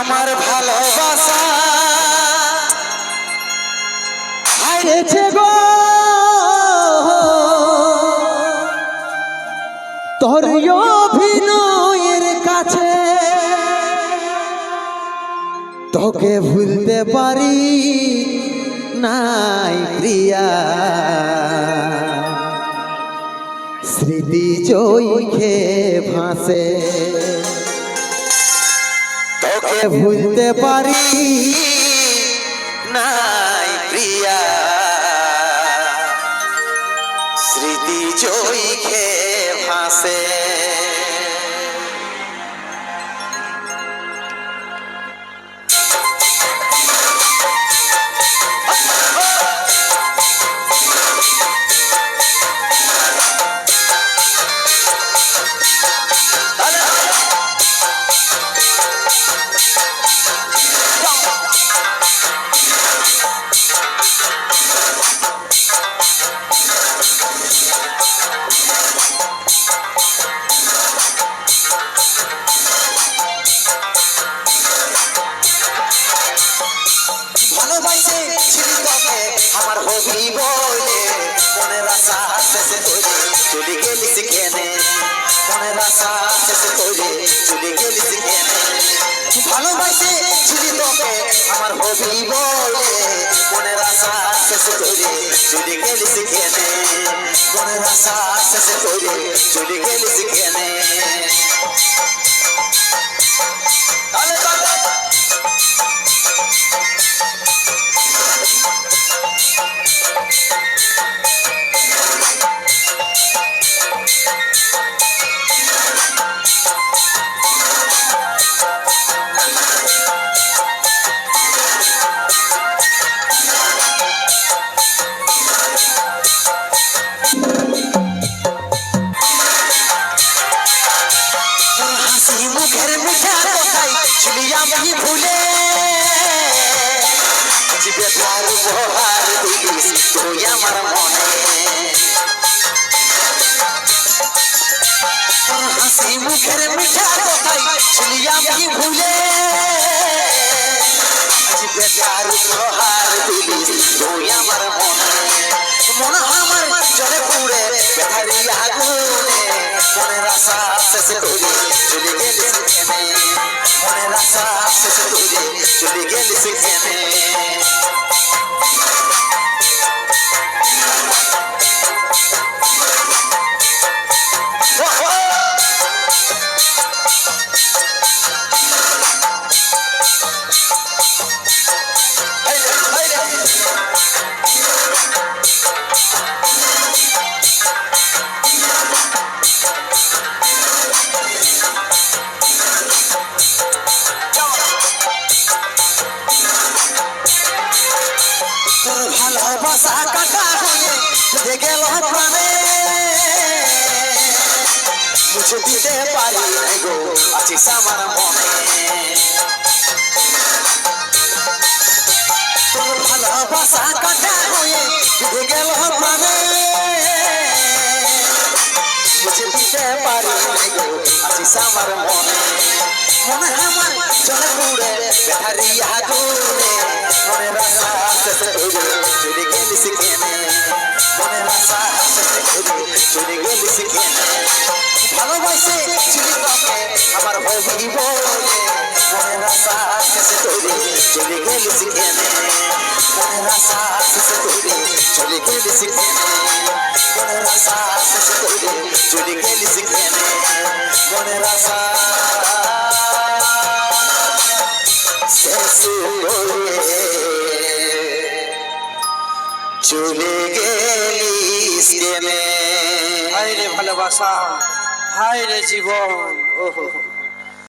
আমার ভালোবাসা। হারিয়েছে গো। তোর অভিনয়ের কাছে তোকে ভুলতে পারি নাই প্রিয়া। স্মৃতি চৈখে ভাসে। তোকে ভুলতে পারি। নাই প্রিয়া। স্মৃতি চৈখে ভাসে। আমার হবি বলে মনের আশা শেষে করে চলে গেলি সেখানে মনের আশা শেষে করে চলে গেলি সেখানে ভালোবাসে ছিলি তোকে আমার হবি বলে মনের আশা শেষে করে চলে গেলি সেখানে মনের আশা শেষে করে চলে গেলি সেখানে তাহলে আমি ভুলে জীবে তোর উপহার দিলিস তুই আমার মনে। হাসি মুখের মিঠা কথাই ছিলি আমি ভুলে জীবে তোর উপহার দিলিস তুই আমার মনে। মনে আমার জলে পুড়ে বেধারি আগুনে মনের আশা শেষ করে চলে গেলি আশা শেষ করে চলে গেলি সেখানে গেল প্রাণে মুছে দিতে পারি নাই গো আছিস আমার মনে তোর ভালোবাসা কাটা হয়ে চলে গেল প্রাণে মুছে দিতে পারি নাই গো আছিস আমার মনে মনে আমার চলে পুড়ে বেহারি আগুনে চলে গেলি সেখানে মনে রাসা শেষে করে চলে গেলি সেখানে মনে রাসা শেষে করে চলে গেলি সেখানে হায় রে ভালোবাসা, হায় রে জীবন